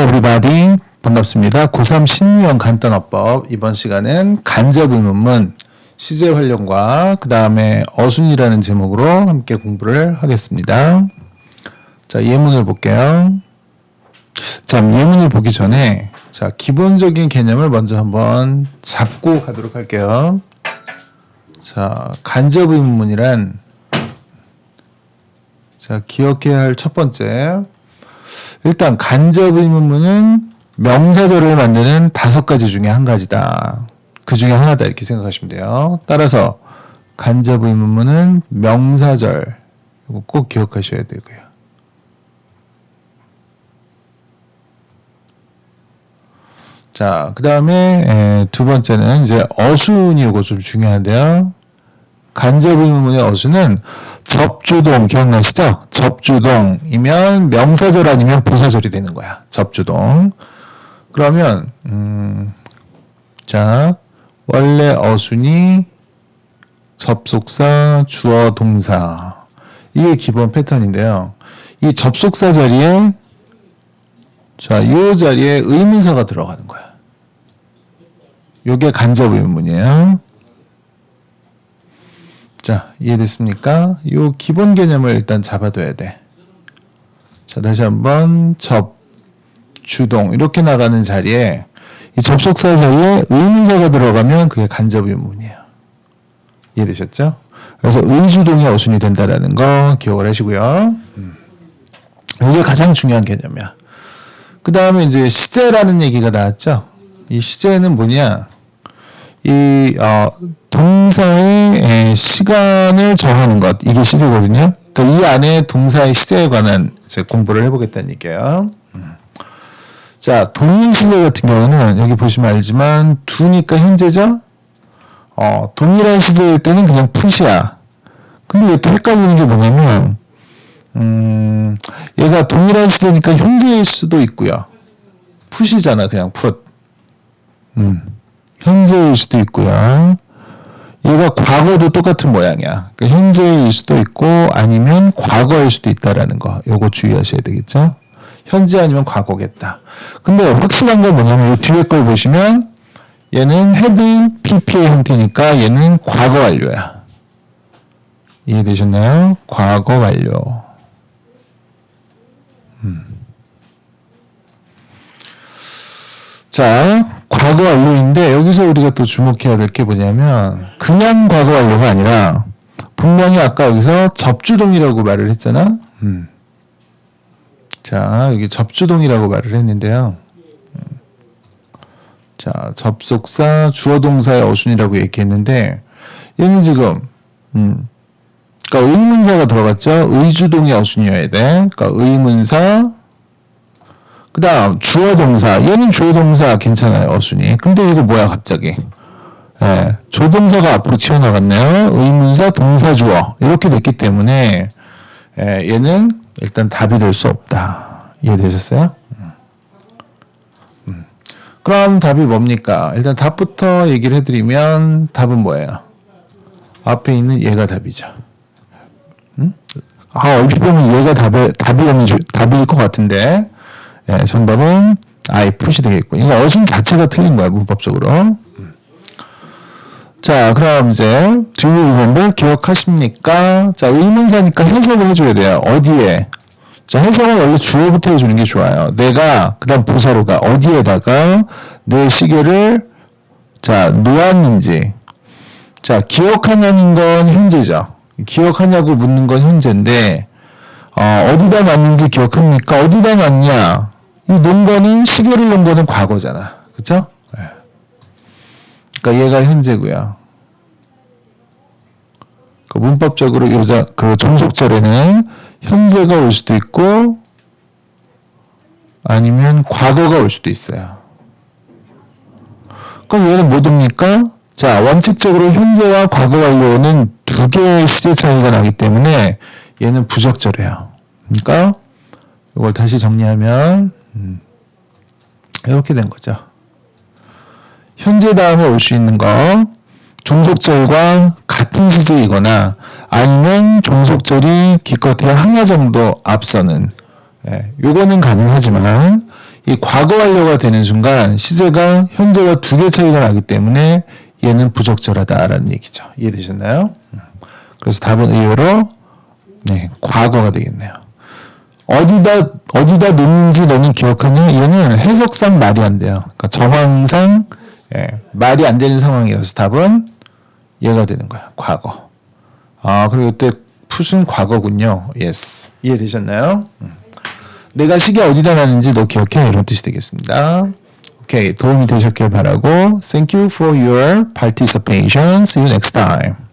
everybody. 반갑습니다. 고3 신유형 간단어법. 이번 시간은 간접 의문문, 시제 활용과 그 다음에 어순이라는 제목으로 함께 공부를 하겠습니다. 자, 예문을 볼게요. 자, 예문을 보기 전에 자, 기본적인 개념을 먼저 한번 잡고 가도록 할게요. 자, 간접 의문문이란 자, 기억해야 할 첫 번째 일단 간접 의문문은 명사절을 만드는 다섯 가지 중에 한 가지다. 그 중에 하나다 이렇게 생각하시면 돼요. 따라서 간접 의문문은 명사절 이거 꼭 기억하셔야 되고요. 자, 그 다음에 두 번째는 이제 어순이 이거 좀 중요한데요. 간접 의문문의 어순은 접주동 기억나시죠? 접주동이면 명사절 아니면 부사절이 되는 거야. 접주동. 그러면 음, 자 원래 어순이 접속사, 주어, 동사 이게 기본 패턴인데요. 이 접속사 자리에 자, 요 자리에 의문사가 들어가는 거야. 요게 간접 의문이에요. 자, 이해됐습니까? 요 기본 개념을 일단 잡아둬야 돼. 자, 다시 한번 접, 주동 이렇게 나가는 자리에 이 접속사 자리에 의문사가 들어가면 그게 간접 의문이에요. 이해되셨죠? 그래서 의주동이 어순이 된다라는 거 기억을 하시고요. 음. 이게 가장 중요한 개념이야. 그 다음에 이제 시제라는 얘기가 나왔죠. 이 시제는 뭐냐? 이 어, 동사의 시간을 정하는 것 이게 시제거든요. 그러니까 이 안에 동사의 시제에 관한 공부를 해보겠다는 얘기예요. 음. 자 동일 시제 같은 경우는 여기 보시면 알지만 두니까 현재죠. 어, 동일한 시제일 때는 그냥 푸시야. 근데 또 헷갈리는 게 뭐냐면 음, 얘가 동일한 시제니까 현재일 수도 있고요. 푸시잖아 그냥 풋. 음. 현재일 수도 있고요. 얘가 과거도 똑같은 모양이야. 그러니까 현재일 수도 있고 아니면 과거일 수도 있다라는 거. 요거 주의하셔야 되겠죠? 현재 아니면 과거겠다. 근데 확실한 건 뭐냐면 이 뒤에 걸 보시면 얘는 헤드 PP의 형태니까 얘는 과거 완료야. 이해되셨나요? 과거 완료. 음. 자, 과거 완료인데 여기서 우리가 또 주목해야 될 게 뭐냐면 그냥 과거 완료가 아니라 분명히 아까 여기서 접주동이라고 말을 했잖아. 음. 자, 여기 접주동이라고 말을 했는데요. 음. 자, 접속사, 주어 동사의 어순이라고 얘기했는데 얘는 지금 음. 그러니까 의문사가 들어갔죠. 의주동의 어순이어야 돼. 그러니까 의문사 그 다음 주어 동사 얘는 주어 동사 괜찮아요 어순이 근데 이거 뭐야 갑자기 예, 조동사가 앞으로 튀어나갔네요 의문사 동사 주어 이렇게 됐기 때문에 예, 얘는 일단 답이 될 수 없다 이해되셨어요? 음. 음. 그럼 답이 뭡니까? 일단 답부터 얘기를 해드리면 답은 뭐예요? 앞에 있는 얘가 답이죠. 음? 아, 얼핏 보면 얘가 답이, 답이, 답일 것 같은데, 예, 정답은 I 푸시 되겠고 이거 어순 자체가 틀린 거야 문법적으로. 자, 그럼 이제 뒤에 부분들 기억하십니까? 자, 의문사니까 해석을 해줘야 돼요. 어디에? 자, 해석은 원래 주어부터 해주는 게 좋아요. 내가 그다음 부사로가 어디에다가 내 시계를 자 놓았는지. 자, 기억하냐는 건 현재죠. 기억하냐고 묻는 건 현재인데 어, 어디다 놨는지 기억합니까? 어디다 놨냐? 이 논거는 시계를 놓은 거는 과거잖아. 그쵸? 네. 그러니까 얘가 현재고요. 그 문법적으로 여자 그 종속절에는 현재가 올 수도 있고 아니면 과거가 올 수도 있어요. 그럼 얘는 뭐 듭니까? 자, 원칙적으로 현재와 과거 완료는 두 개의 시제 차이가 나기 때문에 얘는 부적절해요. 그러니까 이걸 다시 정리하면 음, 이렇게 된 거죠. 현재 다음에 올 수 있는 거 종속절과 같은 시제이거나 아니면 종속절이 기껏해야 하나 정도 앞서는 예, 요거는 가능하지만 이 과거 완료가 되는 순간 시제가 현재와 두 개 차이가 나기 때문에 얘는 부적절하다라는 얘기죠. 이해되셨나요? 음. 그래서 답은 의외로 네, 과거가 되겠네요. 어디다 어디다 놓는지 너는 기억하냐? 얘는 해석상 말이 안 돼요. 그러니까 정황상 예, 말이 안 되는 상황이어서 답은 얘가 되는 거야. 과거. 아 그리고 이때 풋은 과거군요. 예스 이해되셨나요? 음. 내가 시계 어디다 놨는지 너 기억해 이런 뜻이 되겠습니다. 오케이 도움이 되셨길 바라고 Thank you for your participation. See you next time.